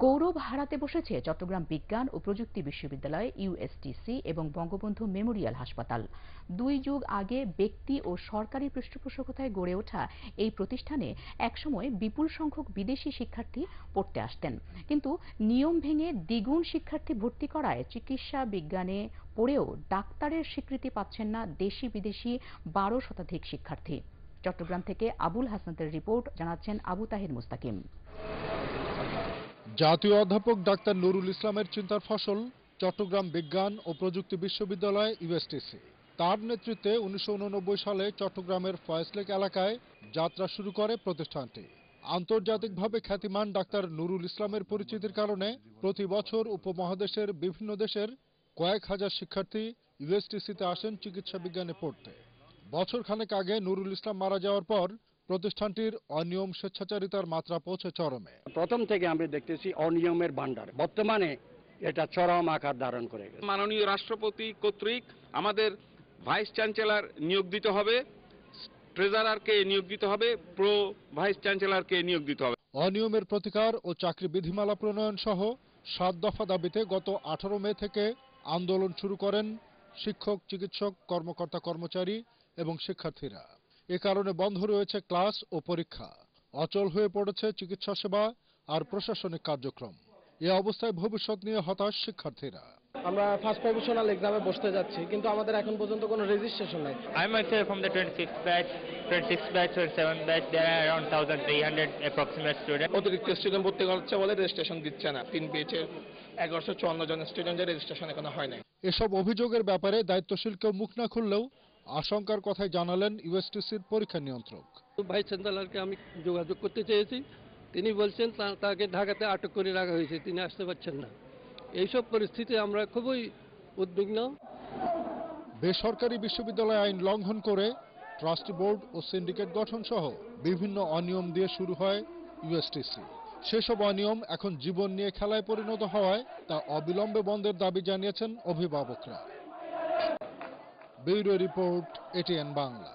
গৌরব হারাতে বসেছে চট্টগ্রাম বিজ্ঞান ও প্রযুক্তি বিশ্ববিদ্যালয় ইউএসটিসি এবং বঙ্গবন্ধু মেমোরিয়াল হাসপাতাল। দুই যুগ আগে ব্যক্তি ও সরকারি পৃষ্ঠপোষকতায় গড়ে ওঠা এই প্রতিষ্ঠানে একসময় বিপুল সংখ্যক বিদেশি শিক্ষার্থী পড়তে আসতেন। কিন্তু নিয়ম ভেঙে দ্বিগুণ শিক্ষার্থী ভর্তি করায় চিকিৎসা বিজ্ঞানে পড়েও ডাক্তারের স্বীকৃতি পাচ্ছেন না দেশি বিদেশি বারো শতাধিক শিক্ষার্থী। চট্টগ্রাম থেকে আবুল হাসনাতের রিপোর্ট জানাচ্ছেন আবু তাহির মুস্তাকিম। জাতীয় অধ্যাপক ডাক্তার নুরুল ইসলামের চিন্তার ফসল, চট্টগ্রাম বিজ্ঞান ও প্রযুক্তি বিশ্ববিদ্যালয় ইউএসটিসি। তার নেতৃত্বে উনিশশো উননব্বই সালে চট্টগ্রামের ফয়েসলেক এলাকায় যাত্রা শুরু করে প্রতিষ্ঠানটি। আন্তর্জাতিকভাবে খ্যাতিমান ডাক্তার নুরুল ইসলামের পরিচিতির কারণে প্রতি বছর উপমহাদেশের বিভিন্ন দেশের কয়েক হাজার শিক্ষার্থী ইউএসটিসিতে আসেন চিকিৎসা বিজ্ঞানে পড়তে। বছর খানেক আগে নুরুল ইসলাম মারা যাওয়ার পর প্রতিষ্ঠানটির অনিয়ম স্বেচ্ছাচারিতার মাত্রা পৌঁছে চরমে। প্রথম থেকে আমরা দেখতেছি অনিয়মের ভান্ডার বর্তমানে এটা চরম আকার ধারণ করে গেছে। মাননীয় রাষ্ট্রপতি কর্তৃক আমাদের ভাইস চ্যান্সেলর নিয়োগ দিতে হবে ট্রেজারারকে নিয়োগ দিতে হবে প্রো ভাইস চ্যান্সেলরকে নিয়োগ দিতে হবে। অনিয়মের প্রতিকার ও চাকরি বিধিমালা প্রণয়ন সহ সাত দফা দাবিতে গত আঠারো মে থেকে আন্দোলন শুরু করেন শিক্ষক চিকিৎসক কর্মকর্তা কর্মচারী এবং শিক্ষার্থীরা। এ কারণে বন্ধ রয়েছে ক্লাস ও পরীক্ষা। অচল হয়ে পড়েছে চিকিৎসা সেবা আর প্রশাসনিক কার্যক্রম। এ অবস্থায় ভবিষ্যৎ নিয়ে হতাশ শিক্ষার্থীরা। আমরা ফার্স্ট প্রফেশনাল এক্সামে বসতে যাচ্ছি কিন্তু আমাদের এখন পর্যন্ত কোনো রেজিস্ট্রেশন নাই। Myself from the 26th batch, 26th batch, 27th batch. There are around 1,300 approximate students. অতিরিক্ত স্টুডেন্ট ভর্তি করছে বলে রেজিস্ট্রেশন দিচ্ছে না। তিন এগারোশো চুয়ান্ন জন স্টুডেন্টের রেজিস্ট্রেশন এখনও হয় নাই। এসব অভিযোগের ব্যাপারে দায়িত্বশীল কেউ মুখ না খুললেও আশঙ্কার কথাই জানালেন ইউএসটিসির পরীক্ষা নিয়ন্ত্রক। ভাইস চ্যান্সেলরকে আমি যোগাযোগ করতে চেয়েছি। তিনি বলছেন তাকে ঢাকাতে আটক করে রাখা হয়েছে। তিনি আসতে পারছেন না। এইসব পরিস্থিতি আমরা খুবই উদ্বিগ্ন। বেসরকারি বিশ্ববিদ্যালয় আইন লঙ্ঘন করে ট্রাস্টি বোর্ড ও সিন্ডিকেট গঠন সহ বিভিন্ন অনিয়ম দিয়ে শুরু হয় ইউএসটিসি। সেসব অনিয়ম এখন জীবন নিয়ে খেলায় পরিণত হওয়ায় তা অবিলম্বে বন্ধের দাবি জানিয়েছেন অভিভাবকরা। Bureau report ATN Bangla.